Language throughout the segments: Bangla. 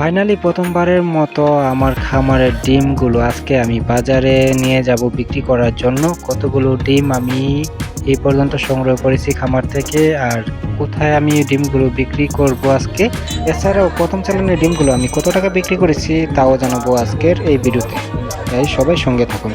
ফাইনালি প্রথমবারের মতো আমার খামারের ডিমগুলো আজকে আমি বাজারে নিয়ে যাব বিক্রি করার জন্য। কতগুলো ডিম আমি এই পর্যন্ত সংগ্রহ করেছি খামার থেকে আর কোথায় আমি ডিমগুলো বিক্রি করব আজকে? এছাড়াও প্রথম চ্যানেলের ডিমগুলো আমি কত টাকা বিক্রি করেছি তাও জানাব আজকের এই ভিডিওতে। তাই সবাই সঙ্গে থাকুন।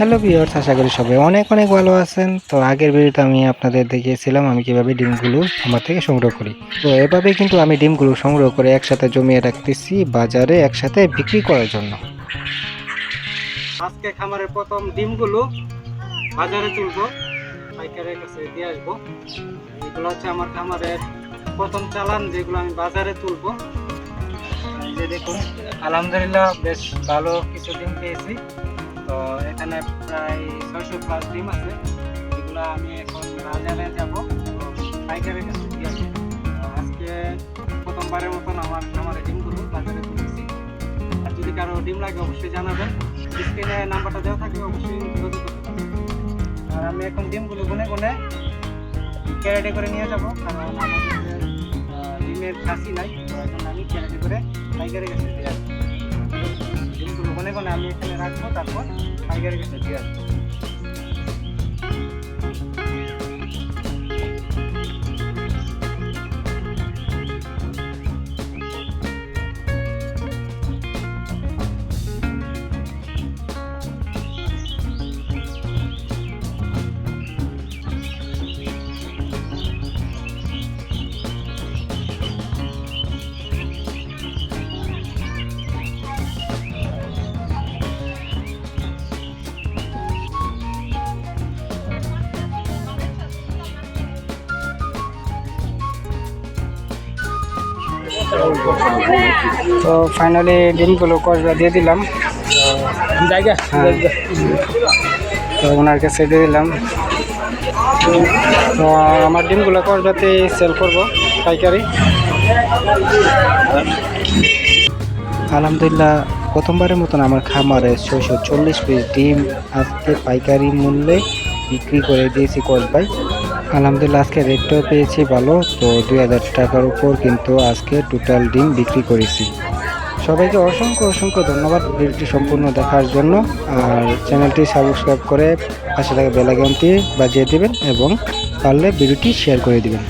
হ্যালো ভিউয়ার্স আশা করি সবাই অনেক অনেক ভালো আছেন। তো আগের ভিডিওতে আমি আপনাদের দেখিয়েছিলাম আমি কীভাবে ডিমগুলো আমার থেকে সংগ্রহ করি। তো এভাবে কিন্তু আমি ডিমগুলো সংগ্রহ করে একসাথে জমিয়ে রাখতেছি বাজারে একসাথে বিক্রি করার জন্য। আজকে খামারের প্রথম ডিমগুলো বাজারে তুলবো, পাইকারের কাছে দিয়ে আসব। এগুলো হচ্ছে আমার খামারের প্রথম চালান, যেগুলো আমি বাজারে তুলবো। যে দেখুন, আলহামদুলিল্লাহ বেশ ভালো কিছু ডিম পেয়েছি। তো এখানে প্রায় ছয়শো প্লাস ডিম আছে। এগুলো আমি এখন বাজারে যাব। পাইকারের কাছে দিয়ে আসব তো আজকে প্রথমবারের মতন আমার খামারের ডিমগুলো বাজারে তুলেছি আর যদি কারও ডিম লাগে অবশ্যই জানাবেন। স্ক্রিনে নাম্বারটা দেওয়া থাকবে অবশ্যই যোগাযোগ করতে আর আমি এখন ডিমগুলো গুনে গুনে ক্যারেটে করে নিয়ে যাব। কারণ আমাদের আহ, ডিমের খাসি নাই। এখন আমি ক্যারেটে করে পাইকারের কাছে দিয়ে আসব গুনে আমি এখানে রাখব তারপর পাইকারি কাছে দিয়ে আসব তো ফাইনালি ডিমগুলো কসবা দিয়ে দিলাম। জায়গা? তো ওনার কাছে দিয়ে দিলাম। তো আমার ডিমগুলো কসবাতে সেল করব পাইকারি। আলহামদুলিল্লাহ প্রথমবারের মতন আমার খামারে ছয়শো চল্লিশ পিস ডিম আজকে পাইকারি মূল্যে বিক্রি করে দিয়েছি কসবাই। আলহামদুলিল্লাহ, আজকে রেটটাও পেয়েছি ভালো। তো দুই হাজার টাকার উপর কিন্তু আজকে টোটাল ডিম বিক্রি করেছি। সবাইকে অসংখ্য অসংখ্য ধন্যবাদ ভিডিওটি সম্পূর্ণ দেখার জন্য। আর চ্যানেলটি সাবস্ক্রাইব করে পাশে থাকা বেলাগামটি বাজিয়ে দেবেন এবং পারলে ভিডিওটি শেয়ার করে দিবেন।